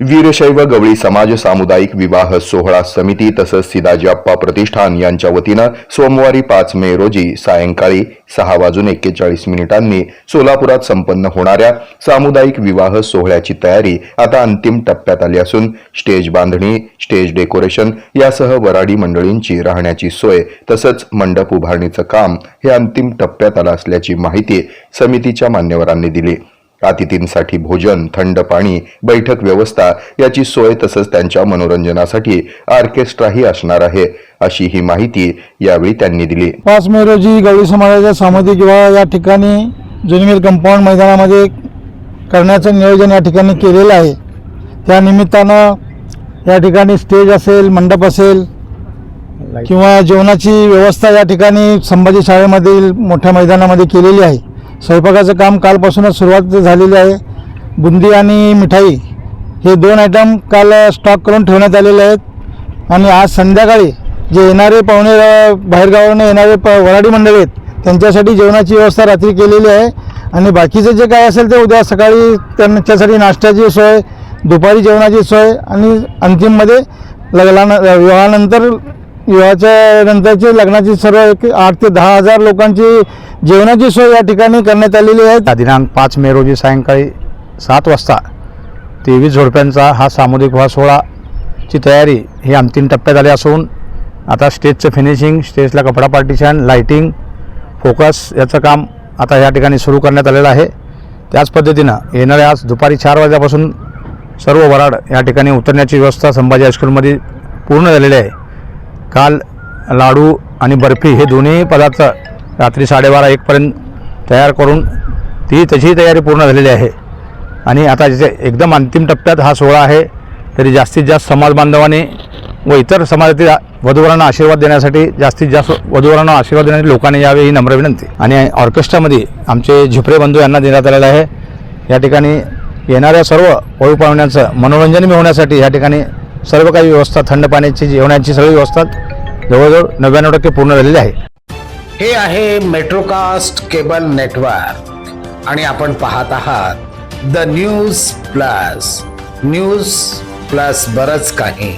वीरशैव गवळी समाज सामुदायिक विवाह सोहळा समिती तसंच सिदाजाप्पा प्रतिष्ठान यांच्या वतीनं सोमवारी पाच मे रोजी सायंकाळी सहा वाजून एक्केचाळीस मिनिटांनी सोलापुरात संपन्न होणाऱ्या सामुदायिक विवाह सोहळ्याची तयारी आता अंतिम टप्प्यात आली असून स्टेज बांधणी स्टेज डेकोरेशन यासह वराडी मंडळींची राहण्याची सोय तसंच मंडप उभारणीचं काम हे अंतिम टप्प्यात आलं असल्याची माहिती समितीच्या मान्यवरांनी दिली. अतिथींसाठी भोजन थंड पाणी बैठक व्यवस्था याची सोय तसंच त्यांच्या मनोरंजनासाठी ऑर्केस्ट्राही असणार आहे अशी ही माहिती यावेळी त्यांनी दिली. पाच मे रोजी गवळी समाजाच्या सामाजिक विवाह या ठिकाणी जुनिमिल कंपाऊंड मैदानामध्ये करण्याचं नियोजन या ठिकाणी केलेलं आहे. त्या निमित्तानं या ठिकाणी स्टेज असेल मंडप असेल किंवा जेवणाची व्यवस्था या ठिकाणी संभाजी शाळेमधील मोठ्या मैदानामध्ये केलेली आहे. स्वयंपाकाचं काम कालपासूनच सुरुवात झालेली आहे. बुंदी आणि मिठाई हे दोन आयटम काल स्टॉक करून ठेवण्यात आलेले आहेत. आणि आज संध्याकाळी जे येणारे पाहुणे बाहेरगावाने येणारे प वराडी मंडळी आहेत त्यांच्यासाठी जेवणाची व्यवस्था रात्री केलेली आहे. आणि बाकीचं जे काय असेल ते उद्या सकाळी त्यांच्यासाठी नाश्त्याची सोय दुपारी जेवणाची सोय आणि अंतिममध्ये लग्ना विवाहानंतर विवाहाच्या नंतरची लग्नाची सर्व एक आठ ते दहा हजार लोकांची जेवणाची सोय या ठिकाणी करण्यात आलेली आहे. दिनांक पाच मे रोजी सायंकाळी सात वाजता तेवीस झोडप्यांचा हा सामुदायिक विवाह सोहळाची तयारी ही अंतिम टप्प्यात आली असून आता स्टेजचं फिनिशिंग स्टेजला कपडा पार्टिशन लाईटिंग फोकस याचं काम आता या ठिकाणी सुरू करण्यात आलेलं आहे. त्याच पद्धतीनं येणाऱ्या आज दुपारी चार वाजल्यापासून सर्व वराड या ठिकाणी उतरण्याची व्यवस्था संभाजी हायस्कूलमध्ये पूर्ण झालेली आहे. काल लाडू आणि बर्फी हे दोन्ही पदार्थ रात्री साडेबारा एकपर्यंत तयार करून ती त्याची तयारी पूर्ण झालेली आहे. आणि आता जिथे एकदम अंतिम टप्प्यात हा सोहळा आहे तरी जास्तीत जास्त समाज बांधवाने व इतर समाजातील वधूवरांना आशीर्वाद देण्यासाठी जास्तीत जास्त वधूवरांना आशीर्वाद देण्यासाठी लोकांनी यावे ही नम्र विनंती. आणि ऑर्केस्ट्रामध्ये आमचे झिपरे बंधू यांना देण्यात आलेलं आहे. या ठिकाणी येणाऱ्या सर्व वळू पाहुण्यांचं मनोरंजन मिळवण्यासाठी या ठिकाणी सर्व काही व्यवस्था थंड पाण्याची जेवणाची सगळी व्यवस्था जवळजवळ नव्याण्णव टक्के पूर्ण झालेली आहे. हे आहे मेट्रोकास्ट केबल नेटवर्क आणि आपण पाहत आहात the news plus news plus बरंच काही.